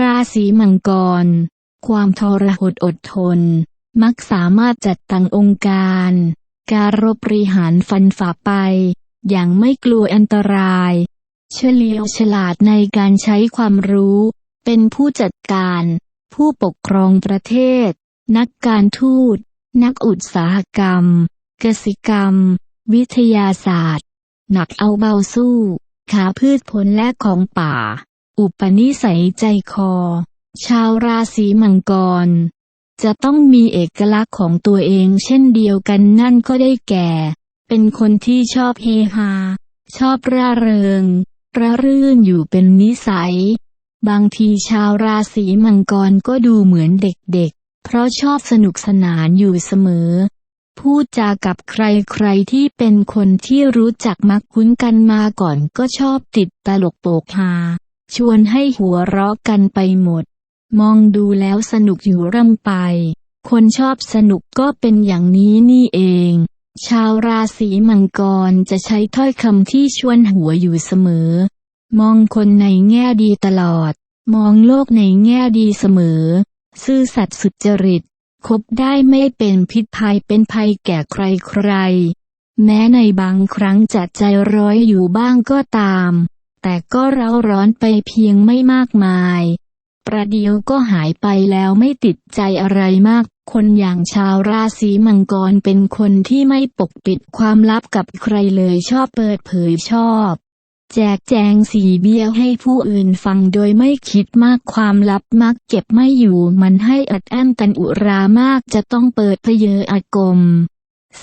ราศีมังกร ความทรหดอดทน มักสามารถจัดตั้งองค์การ การรบริหารฟันฝ่าไป อย่างไม่กลัวอันตราย เฉลียวฉลาดในการใช้ความรู้ เป็นผู้จัดการ ผู้ปกครองประเทศ นักการทูต นักอุตสาหกรรมกสิกรรม วิทยาศาสตร์ หนักเอาเบาสู้ ขาพืชผลและของป่า อุปนิสัยใจคอ ชาวราศีมังกร จะต้องมีเอกลักษณ์ของตัวเองเช่นเดียวกันนั่นก็ได้แก่ เป็นคนที่ชอบเฮฮา ชอบร่าเริงระรื่นอยู่เป็นนิสัย บางทีชาวราศีมังกรก็ดูเหมือนเด็กๆ เพราะชอบสนุกสนานอยู่เสมอ พูดจากับใครๆที่เป็นคนที่รู้จักมักคุ้นกันมาก่อนก็ชอบติดตลกโปกฮา ชวนให้หัวเราะกันไปหมด มองดูแล้วสนุกอยู่ร่ำไป คนชอบสนุกก็เป็นอย่างนี้นี่เอง ชาวราศีมังกรจะใช้ถ้อยคำที่ชวนหัวอยู่เสมอ มองคนในแง่ดีตลอด มองโลกในแง่ดีเสมอ ซื่อสัตย์สุจริต คบได้ไม่เป็นพิษภัยเป็นภัยแก่ใครๆแม้ในบางครั้งจะใจร้อยอยู่บ้างก็ตาม แต่ก็เร้าร้อนไปเพียงไม่มากมาย ประเดี๋ยวก็หายไปแล้วไม่ติดใจอะไรมาก คนอย่างชาวราศีมังกรเป็นคนที่ไม่ปกปิดความลับกับใครเลยชอบเปิดเผยชอบ แจกแจงสีเบี้ยวให้ผู้อื่นฟังโดยไม่คิดมากความลับมักเก็บไม่อยู่มันให้อัดอั้นกันอุรามากจะต้องเปิดเผยอากม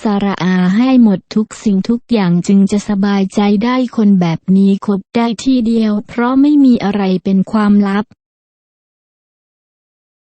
สาระอาให้หมดทุกสิ่งทุกอย่างจึงจะสบายใจได้คนแบบนี้คบได้ที่เดียว เพราะไม่มีอะไรเป็นความลับ